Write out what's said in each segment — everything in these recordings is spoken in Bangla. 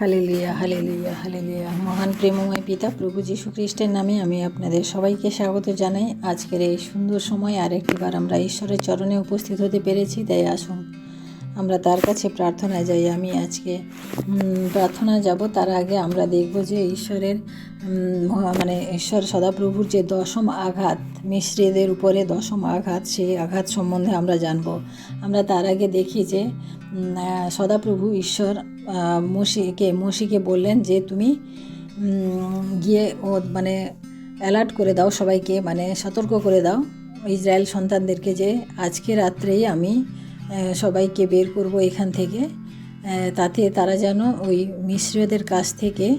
Hallelujah, hallelujah hallelujah. মহান প্রেমময় পিতা, প্রভু যীশু খ্রিস্টের নামে আমি আপনাদের সবাইকে স্বাগত জানাই। আজকের এই সুন্দর সময় আরেকটিবার আমরা ঈশ্বরের চরণে উপস্থিত হতে পেরেছি তাই আসুন। আমরা তার কাছে প্রার্থনা যাই, আমি আজকে প্রার্থনা যাব, তার আগে আমরা দেখব যে ঈশ্বরের মানে ঈশ্বর সদাপ্রভুর যে দশম আঘাত, মিশ্রীদের উপরে দশম আঘাত, সেই আঘাত সম্বন্ধে আমরা জানব। আমরা তার আগে দেখি যে সদাপ্রভু ঈশ্বর মসিকে মসিকে বললেন যে তুমি গিয়ে ও মানে অ্যালার্ট করে দাও সবাইকে মানে সতর্ক করে দাও, ইসরায়েল সন্তানদেরকে যে, আজকে রাত্রেই আমি সবাইকে বের করব এখান থেকে। তাতে তারা যেন ওই মিশ্রদের কাছ থেকে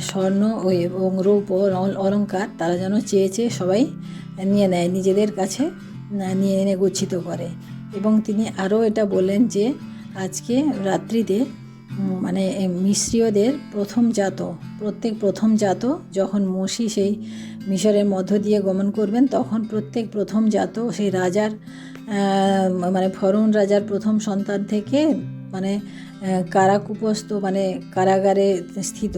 স্বর্ণ ওই এবং রূপ ও অল- অলংকার তারা যেন চেয়ে চেয়ে সবাই নিয়ে নেয়, নিজেদের কাছে নিয়ে এনে গচ্ছিত করে। এবং তিনি আরও এটা বললেন যে, আজকে রাত্রিতে মানে মিশ্রীয়দের প্রথম জাত, প্রত্যেক প্রথম জাত যখন মসি সেই মিশরের মধ্য দিয়ে গমন করবেন, তখন প্রত্যেক প্রথম জাত সেই রাজার মানে ফরৌন রাজার প্রথম সন্তান থেকে মানে কারাকুপস্থ মানে কারাগারে স্থিত,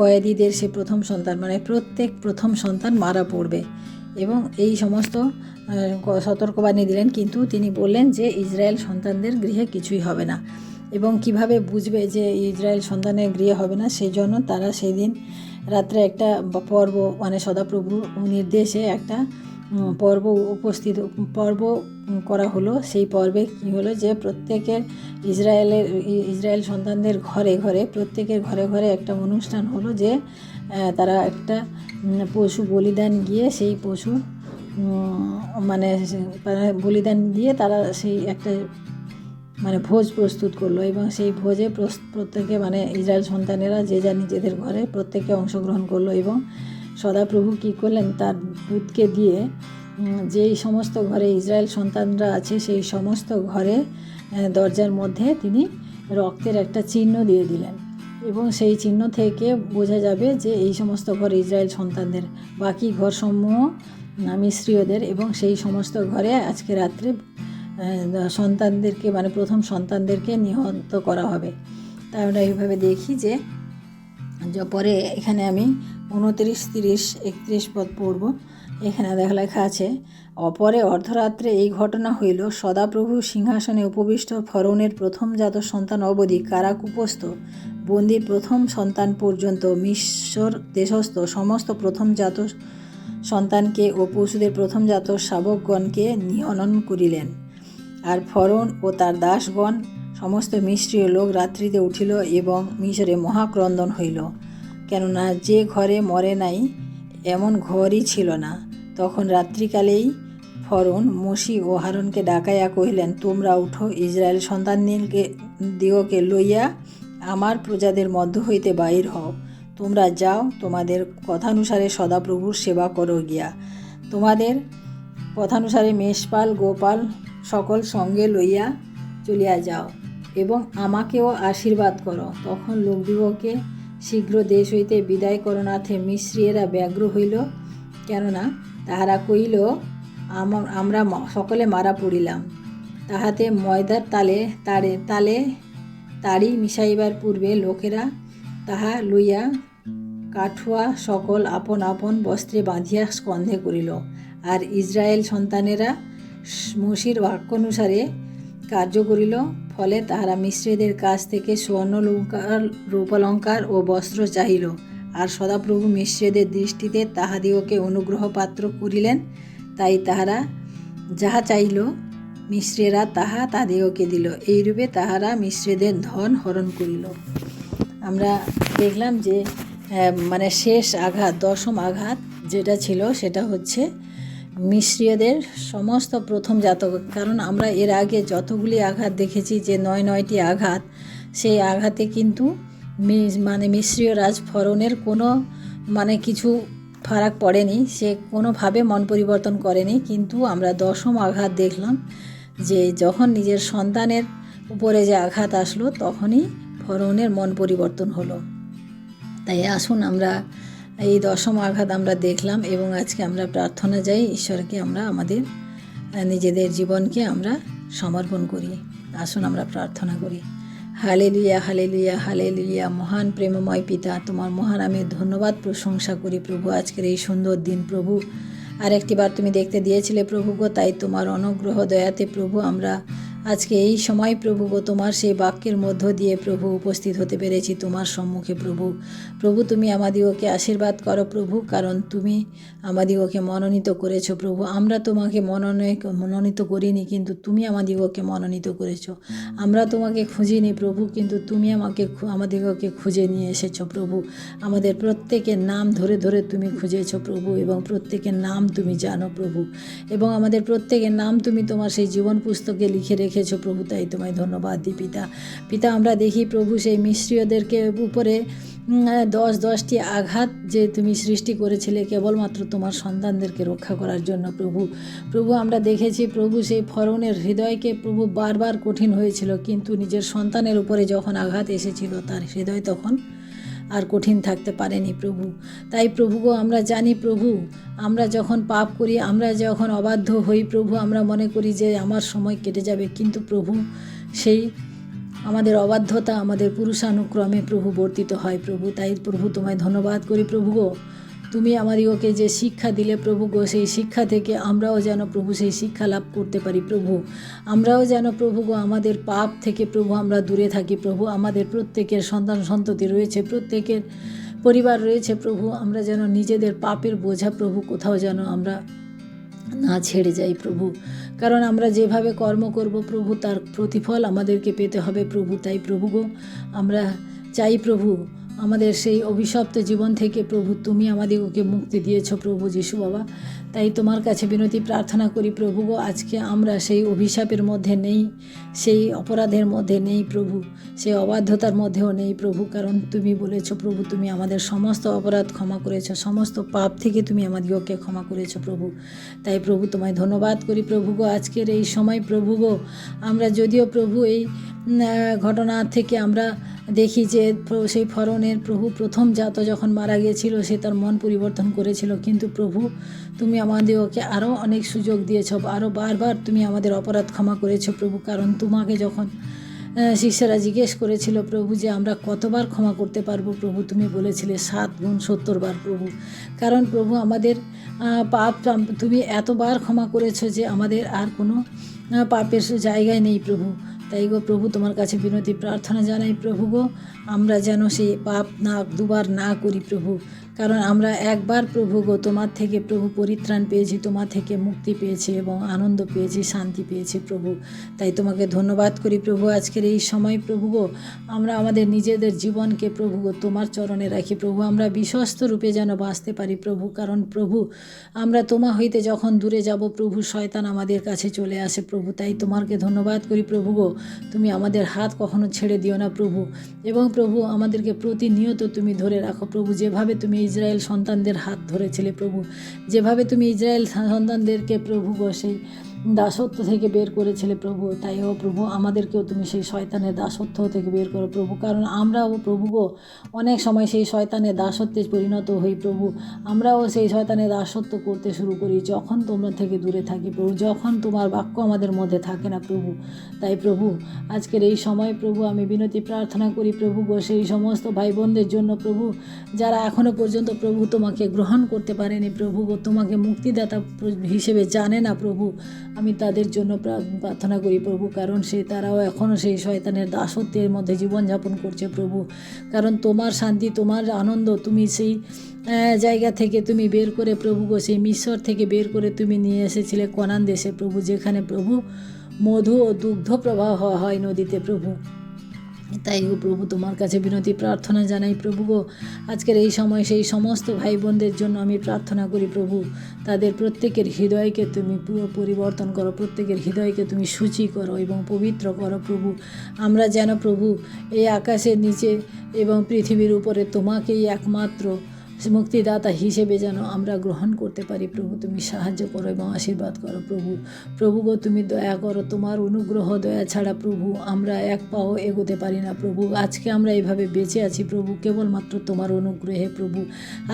কয়েদিদের সে প্রথম সন্তান মানে প্রত্যেক প্রথম সন্তান মারা পড়বে। এবং এই সমস্ত সতর্কবাণী দিলেন, কিন্তু তিনি বললেন যে ইসরায়েল সন্তানদের গৃহে কিছুই হবে না। এবং কীভাবে বুঝবে যে ইসরায়েল সন্তানের গৃহে হবে না, সেই জন্য তারা সেই দিন রাত্রে একটা পর্ব মানে সদাপ্রভু নির্দেশে একটা পর্ব উপস্থিত পর্ব করা হলো। সেই পর্বে কি হলো যে প্রত্যেকের ইসরায়েলের ইসরায়েল সন্তানদের ঘরে ঘরে প্রত্যেকের ঘরে ঘরে একটা অনুষ্ঠান হলো যে তারা একটা পশু বলিদান গিয়ে সেই পশু মানে বলিদান দিয়ে তারা সেই একটা মানে ভোজ প্রস্তুত করল এবং সেই ভোজে প্রত্যেকে মানে ইসরায়েল সন্তানেরা যে যা নিজেদের ঘরে প্রত্যেকে অংশগ্রহণ করল এবং সদাপ্রভু কী করলেন? তার দুধকে দিয়ে যেই সমস্ত ঘরে ইসরায়েল সন্তানরা আছে, সেই সমস্ত ঘরে দরজার মধ্যে তিনি রক্তের একটা চিহ্ন দিয়ে দিলেন। এবং সেই চিহ্ন থেকে বোঝা যাবে যে এই সমস্ত ঘর ইসরায়েল সন্তানদের বাকি ঘরসমূহ মিশ্রীয়দের এবং সেই সমস্ত ঘরে আজকে রাত্রে সন্তানদেরকে মানে প্রথম সন্তানদেরকে নিহত করা হবে। তাই আমরা এইভাবে দেখি য- পরে এখানে আমি উনত্রিশ, তিরিশ, একত্রিশ পদ পড়ব। এখানে দেখা লেখা আছে, অপরে অর্ধরাত্রে এই ঘটনা হইল, সদাপ্রভু সিংহাসনে উপবিষ্ট ফরৌনের প্রথম জাত সন্তান অবধি কারাকুপস্থ বন্দির প্রথম সন্তান পর্যন্ত মিশ্বর দেশস্থ সমস্ত প্রথম জাত সন্তানকে ও পশুদের প্রথম জাত শাবকগণকে নিহনন করিলেন। আর ফরন ও তার দাসগণ সমস্ত মিশ্রীয় লোক রাত্রিতে উঠিল এবং মিশরে মহাক্রন্দন হইল। কেননা যে ঘরে মরে নাই, এমন ঘরই ছিল না। তখন রাত্রিকালেই ফরন মসি ও হারনকে ডাকাইয়া কহিলেন, তোমরা উঠো, ইসরায়েল সন্তানদিগকে দিগকে লইয়া আমার প্রজাদের মধ্য হইতে বাহির হও। তোমরা যাও, তোমাদের কথানুসারে সদাপ্রভুর সেবা করো গিয়া। তোমাদের কথানুসারে মেষপাল, গোপাল সকল সঙ্গে লইয়া চলিয়া যাও। এবং আমাকেও আশীর্বাদ করো। তখন লোকদিগকে শীঘ্র দেশ হইতে বিদায় করণার্থে মিশ্রিয়েরা ব্যগ্র হইল, কেননা তাহারা কইল আমার সকলে মারা পড়িলাম। তাহাতে ময়দার তালে তারে তালে তাড়ি মিশাইবার পূর্বে লোকেরা তাহা লইয়া কাঠুয়া সকল আপন আপন বস্ত্রে বাঁধিয়া স্কন্ধে করিল। আর ইসরায়েল সন্তানেরা মসির বাক্যানুসারে কার্য করিল। ফলে তাহারা মিশ্রীদের কাছ থেকে স্বর্ণলঙ্কার, রূপালঙ্কার ও বস্ত্র চাহিল। আর সদাপ্রভু মিশ্রীদের দৃষ্টিতে তাহাদিগকে অনুগ্রহ পাত্র করিলেন। তাই তাহারা যাহা চাইল মিশ্রেরা তাহা তাহাদিগকে দিল। এইরূপে তাহারা মিশ্রেদের ধন হরণ করিল। আমরা দেখলাম যে মানে শেষ আঘাত, দশম আঘাত যেটা ছিল, সেটা হচ্ছে মিশ্রীয়দের সমস্ত প্রথম জাতক। কারণ আমরা এর আগে যতগুলি আঘাত দেখেছি যে নয় নয়টি আঘাত, সেই আঘাতে কিন্তু মানে মিশ্রীয় রাজ ফরনের কোনো মানে কিছু ফারাক পড়েনি, সে কোনোভাবে মন পরিবর্তন করেনি। কিন্তু আমরা দশম আঘাত দেখলাম যে যখন নিজের সন্তানের উপরে যে আঘাত আসলো, তখনই ফরৌনের মন পরিবর্তন হলো। তাই আসুন আমরা এই দশম আঘাত আমরা দেখলাম এবং আজকে আমরা প্রার্থনা যাই ঈশ্বরকে আমরা আমাদের নিজেদের জীবনকে আমরা সমর্পণ করি। আসুন আমরা প্রার্থনা করি। Hallelujah hallelujah hallelujah. মহান প্রেমময় পিতা, তোমার মহান আমি ধন্যবাদ, প্রশংসা করি প্রভু আজকের এই সুন্দর দিন। প্রভু আর একটিবার তুমি দেখতে দিয়েছিলে প্রভু গো, তাই তোমার অনুগ্রহ দয়াতে প্রভু আমরা আজকে এই সময় প্রভু গো, তোমার সেই বাক্যের মধ্য দিয়ে প্রভু উপস্থিত হতে পেরেছি, তোমার সম্মুখে প্রভু। প্রভু, তুমি আমাদিগকে আশীর্বাদ করো প্রভু, কারণ তুমি আমাদিগকে মনোনীত করেছ প্রভু। আমরা তোমাকে মনোনয়, মনোনীত করিনি, কিন্তু তুমি আমাদিগকে মনোনীত করেছ। আমরা তোমাকে খুঁজিনি প্রভু, কিন্তু তুমি আমাকে আমাদিগকে খুঁজে নিয়ে এসেছ প্রভু। আমাদের প্রত্যেকের নাম ধরে ধরে তুমি খুঁজেছো প্রভু, এবং প্রত্যেকের নাম তুমি জানো প্রভু। এবং আমাদের প্রত্যেকের নাম তুমি তোমার সেই জীবন পুস্তকে লিখে রেখেছো প্রভু, তাই তোমায় ধন্যবাদ দিই পিতা। পিতা, আমরা দেখি প্রভু সেই মিশ্রীয়দেরকে উপরে দশ দশটি আঘাত যে তুমি সৃষ্টি করেছিলে কেবলমাত্র তোমার সন্তানদেরকে রক্ষা করার জন্য প্রভু। প্রভু, আমরা দেখেছি প্রভু সেই ফরনের হৃদয়কে প্রভু বারবার কঠিন হয়েছিল, কিন্তু নিজের সন্তানের উপরে যখন আঘাত এসেছিল, তার হৃদয় তখন আর কঠিন থাকতে পারেনি প্রভু। তাই প্রভুগো আমরা জানি প্রভু, আমরা যখন পাপ করি, আমরা যখন অবাধ্য হই, প্রভু, আমরা মনে করি যে আমার সময় কেটে যাবে। কিন্তু প্রভু, সেই আমাদের অবাধ্যতা, আমাদের পুরুষানুক্রমে প্রভু বর্তিত হয় প্রভু। তাই প্রভু, তোমায় ধন্যবাদ করি প্রভু গো। তুমি আমাদিগকে যে শিক্ষা দিলে প্রভু গো, সেই শিক্ষা থেকে আমরাও যেন প্রভু সেই শিক্ষা লাভ করতে পারি প্রভু। আমরাও যেন প্রভু গো, আমাদের পাপ থেকে প্রভু আমরা দূরে থাকি প্রভু। আমাদের প্রত্যেকের সন্তান সন্ততি রয়েছে, প্রত্যেকের পরিবার রয়েছে প্রভু। আমরা যেন নিজেদের পাপের বোঝা প্রভু, কোথাও যেন আমরা না ছেড়ে যাই প্রভু। কারণ আমরা যেভাবে কর্ম করব প্রভু, তার প্রতিফল আমাদেরকে পেতে হবে প্রভু। তাই প্রভু গো, আমরা চাই প্রভু আমাদের সেই অভিশপ্ত জীবন থেকে, প্রভু, তুমি আমাদেরকে মুক্তি দিয়েছ প্রভু যিশু বাবা। তাই তোমার কাছে বিনতি, প্রার্থনা করি প্রভু, আজকে আমরা সেই অভিশাপের মধ্যে নেই, সেই অপরাধের মধ্যে নেই প্রভু, সেই অবাধ্যতার মধ্যেও নেই প্রভু, কারণ তুমি বলেছ প্রভু, তুমি আমাদের সমস্ত অপরাধ ক্ষমা করেছ, সমস্ত পাপ থেকে তুমি আমাদিগকে ক্ষমা করেছ প্রভু। তাই প্রভু, তোমায় ধন্যবাদ করি প্রভু আজকের এই সময় প্রভু আমরা যদিও প্রভু এই ঘটনা থেকে আমরা দেখি যে, সেই ফরনের প্রভু প্রথম জাত যখন মারা গিয়েছিল, সে তার মন পরিবর্তন করেছিল। কিন্তু প্রভু, তুমি আমাদেরকে আরও অনেক সুযোগ দিয়েছ আরও বারবার তুমি আমাদের অপরাধ ক্ষমা করেছ প্রভু। কারণ তোমাকে যখন শিষ্যরা জিজ্ঞেস করেছিল, প্রভু, যে আমরা কতবার ক্ষমা করতে পারব? প্রভু, তুমি বলেছিলে, সাত গুণ সত্তর বার প্রভু। কারণ প্রভু আমাদের পাপ, তুমি এতবার ক্ষমা করেছ যে আমাদের আর কোনো পাপের জায়গায় নেই প্রভু। তাই গো প্রভু, তোমার কাছে বিনতি, প্রার্থনা জানাই প্রভু গো, আমরা যেন সেই পাপ না, দুবার না করি প্রভু। কারণ আমরা একবার প্রভু গো, তোমার থেকে প্রভু পরিত্রাণ পেয়েছি, তোমার থেকে মুক্তি পেয়েছি এবং আনন্দ পেয়েছি, শান্তি পেয়েছি প্রভু। তাই তোমাকে ধন্যবাদ করি প্রভু, আজকের এই সময় প্রভু গো, আমরা আমাদের নিজেদের জীবনকে প্রভু গো, তোমার চরণে রাখি প্রভু। আমরা বিশ্বস্ত রূপে যেন বাঁচতে পারি প্রভু, কারণ প্রভু, আমরা তোমা হইতে যখন দূরে যাব, প্রভু শয়তান আমাদের কাছে চলে আসে প্রভু। তাই তোমাকে ধন্যবাদ করি প্রভু গো তুমি আমাদের হাত কখনো ছেড়ে দিও না প্রভু। এবং প্রভু, আমাদেরকে প্রতিনিয়ত তুমি ধরে রাখো প্রভু। যেভাবে তুমি ইসরায়েল সন্তানদের হাত ধরেছিলে প্রভু, যেভাবে তুমি ইসরায়েল সন্তানদেরকে প্রভু সেই দাসত্ব থেকে বের করেছিলে প্রভু, তাই ও প্রভু, আমাদেরকেও তুমি সেই শয়তানের দাসত্ব থেকে বের করো প্রভু। কারণ আমরাও প্রভু গো, অনেক সময় সেই শয়তানের দাসত্বে পরিণত হই প্রভু। আমরাও সেই শয়তানের দাসত্ব করতে শুরু করি যখন তোমরা থেকে দূরে থাকি প্রভু, যখন তোমার বাক্য আমাদের মধ্যে থাকে না প্রভু। তাই প্রভু, আজকের এই সময় প্রভু, আমি বিনতি প্রার্থনা করি প্রভু গো, সেই সমস্ত ভাই বোনদের জন্য প্রভু, যারা এখনও পর্যন্ত প্রভু তোমাকে গ্রহণ করতে পারেনি প্রভু গো, তোমাকে মুক্তিদাতা হিসেবে জানে না প্রভু। আমি তাদের জন্য প্রা- প্রার্থনা করি প্রভু, কারণ সে তারাও এখনও সেই শয়তানের দাসত্বের মধ্যে জীবনযাপন করছে প্রভু। কারণ তোমার শান্তি, তোমার আনন্দ, তুমি সেই জায়গা থেকে তুমি বের করে প্রভু গো, সেই মিশর থেকে বের করে তুমি নিয়ে এসেছিলে কনান দেশে প্রভু, যেখানে প্রভু মধু ও দুগ্ধ প্রবাহ হয় নদীতে প্রভু। তাই গো প্রভু, তোমার কাছে বিনতি, প্রার্থনা জানাই প্রভু গো। আজকের এই সময় সেই সমস্ত ভাই বোনদের জন্য আমি প্রার্থনা করি প্রভু, তাদের প্রত্যেকের হৃদয়কে তুমি পুরো পরিবর্তন করো, প্রত্যেকের হৃদয়কে তুমি সূচি করো এবং পবিত্র করো প্রভু। আমরা যেন প্রভু, এই আকাশের নিচে এবং পৃথিবীর উপরে তোমাকেই একমাত্র মুক্তিদাতা হিসেবে যেন আমরা গ্রহণ করতে পারি। প্রভু, তুমি সাহায্য করো এবং আশীর্বাদ করো। প্রভু প্রভু গো, তুমি দয়া করো। তোমার অনুগ্রহ, দয়া ছাড়া প্রভু আমরা এক পাও এগোতে পারি না। প্রভু, আজকে আমরা এভাবে বেঁচে আছি। প্রভু, কেবলমাত্র তোমার অনুগ্রহে প্রভু।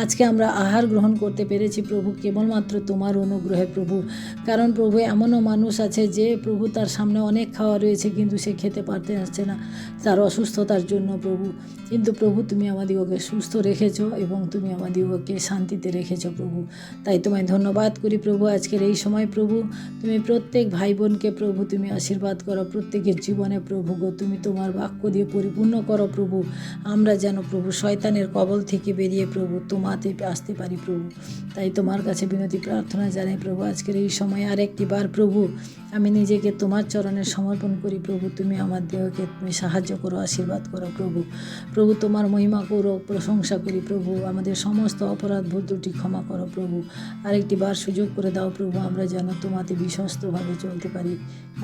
আজকে আমরা আহার গ্রহণ করতে পেরেছি। প্রভু, কেবলমাত্র তোমার অনুগ্রহে প্রভু। কারণ প্রভু এমনও মানুষ আছে যে প্রভু তার সামনে অনেক খাওয়া রয়েছে কিন্তু সে খেতে পারতে আসছে না। তার অসুস্থতার জন্য প্রভু। কিন্তু প্রভু, তুমি আমাদিগকে সুস্থ রেখেছো এবং তুমি আমাদিগকে শান্তিতে রেখেছো প্রভু। তাই তোমায় ধন্যবাদ করি প্রভু, আজকের এই সময় প্রভু। তুমি প্রত্যেক ভাই বোনকে প্রভু, তুমি আশীর্বাদ করো, প্রত্যেকের জীবনে প্রভু গো, তুমি তোমার বাক্য দিয়ে পরিপূর্ণ করো প্রভু। আমরা যেন প্রভু শয়তানের কবল থেকে বেরিয়ে প্রভু তোমাতে আসতে পারি প্রভু। তাই তোমার কাছে বিনতি, প্রার্থনা জানাই প্রভু, আজকের এই সময় আরেকটি বার প্রভু, আমি নিজেকে তোমার চরণে সমর্পণ করি প্রভু, তুমি আমার দেহকে তুমি সাহায্য করো, আশীর্বাদ করো প্রভু। প্রভু, তোমার মহিমা করো প্রশংসা করি প্রভু, আমাদের সমস্ত অপরাধ ভুল ক্ষমা করো প্রভু। আরেকটি বার সুযোগ করে দাও প্রভু, আমরা যেন তোমাতে বিশ্বস্তভাবে চলতে পারি।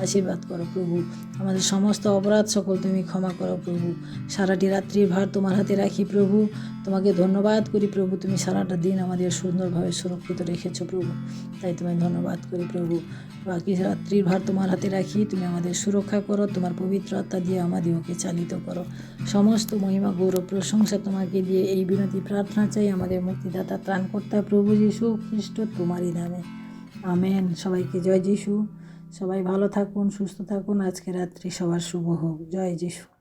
আশীর্বাদ করো প্রভু। আমাদের সমস্ত অপরাধ সকল তুমি ক্ষমা করো প্রভু। সারাটি রাত্রির ভার তোমার হাতে রাখি প্রভু। তোমাকে ধন্যবাদ করি প্রভু, তুমি সারাটা দিন আমাদের সুন্দরভাবে সুরক্ষিত রেখেছো প্রভু। তাই তোমায় ধন্যবাদ করি প্রভু। বাকি রাত্রির ভার তোমার হাতে রাখি, তুমি আমাদের সুরক্ষা করো, তোমার পবিত্র আত্মা দিয়ে আমাদেরকে চালিত করো। সমস্ত মহিমা, গৌরব, প্রশংসা তোমাকে দিয়ে এই বিনতি প্রার্থনা চাই। আমাদের মুক্তিদাতা, ত্রাণকর্তা, প্রভু যিশু খ্রিস্ট তোমারই নামে। আমেন। সবাইকে জয় যিশু। সবাই ভালো থাকুন, সুস্থ থাকুন। আজকে রাত্রি সবার শুভ হোক। জয় যিশু।